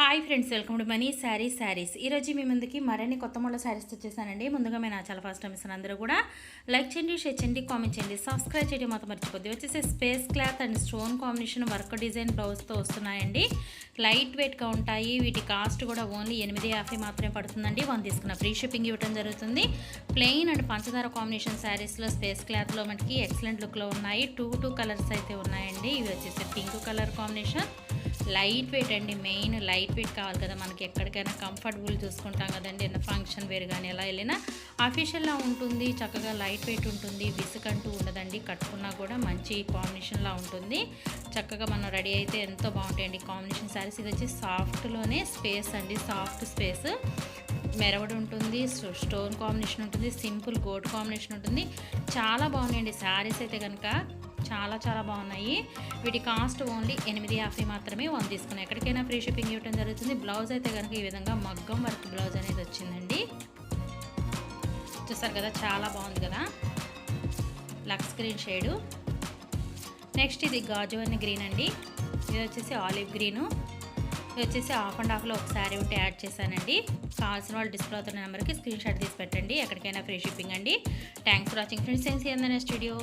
Hi friends welcome to Mani sari saris. ఈరోజు మీ ముందుకి మరిన్ని కొత్త మోడల్ శారీస్ వచ్చేసానండి. ముందుగా మేము నా చాలా ఫస్ట్ టైం అందరూ కూడా లైక్ చేయండి షేర్ చేయండి కామెంట్ చేయండి. సబ్స్క్రైబ్ చేయడం మాత్రం మర్చిపోద్ది. వచ్చేసి space cloth and stone combination work design బ్లౌజ్తో వస్తున్నాయండి. లైట్ వెయిట్గా ఉంటాయి. వీటి కాస్ట్ కూడా ఓన్లీ ఎనిమిది యాభై మాత్రమే పడుతుందండి. వన్ తీసుకున్న ఫ్రీ షిప్పింగ్ ఇవ్వడం జరుగుతుంది. ప్లెయిన్ అండ్ పంచదార కాంబినేషన్ శారీస్లో స్పేస్ క్లాత్లో మనకి ఎక్సలెంట్ లుక్లో ఉన్నాయి. టూ టూ కలర్స్ అయితే ఉన్నాయండి. ఇవి వచ్చేసి pink colour combination. Light weight అండి మెయిన్ లైట్ వెయిట్ కావాలి కదా మనకి. ఎక్కడికైనా కంఫర్టబుల్ చూసుకుంటాం కదండి ఏదైనా ఫంక్షన్ వేరు కానీ ఎలా వెళ్ళినా అఫీషియల్లా ఉంటుంది చక్కగా లైట్ వెయిట్ ఉంటుంది విసుకంటూ ఉండదండి. కట్టుకున్నా కూడా మంచి కాంబినేషన్లా ఉంటుంది. చక్కగా మనం రెడీ అయితే ఎంతో బాగుంటాయండి. కాంబినేషన్ శారీస్ ఇది వచ్చి సాఫ్ట్లోనే స్పేస్ అండి సాఫ్ట్ స్పేస్. మెరవడు ఉంటుంది స్టోన్ కాంబినేషన్ ఉంటుంది సింపుల్ గోట్ కాంబినేషన్ ఉంటుంది. చాలా బాగున్నాయండి శారీస్ అయితే కనుక చాలా చాలా బాగున్నాయి. వీటి కాస్ట్ ఓన్లీ ఎనిమిది యాభై మాత్రమే వన్ తీసుకున్నాయి. ఎక్కడికైనా ఫ్రీ షిప్పింగ్ ఇవ్వడం జరుగుతుంది. బ్లౌజ్ అయితే కనుక ఈ విధంగా మగ్గం వర్క్ బ్లౌజ్ అనేది వచ్చిందండి. చూస్తారు కదా చాలా బాగుంది కదా. Lux green shade. నెక్స్ట్ ఇది గాజువన్ గ్రీన్ అండి. ఇది వచ్చేసి ఆలివ్ గ్రీను. ఇది వచ్చేసి హాఫ్ అండ్ హాఫ్లో ఒక శారీ ఉంటే యాడ్ చేశానండి. కావాల్సిన వాళ్ళు డిస్ప్లే అవుతున్న నెంబర్కి స్క్రీన్ షాట్ తీసి పెట్టండి. ఎక్కడికైనా ఫ్రీ షిప్పింగ్ అండి. Thanks for watching friends. Sense ఏందనే స్టూడియో?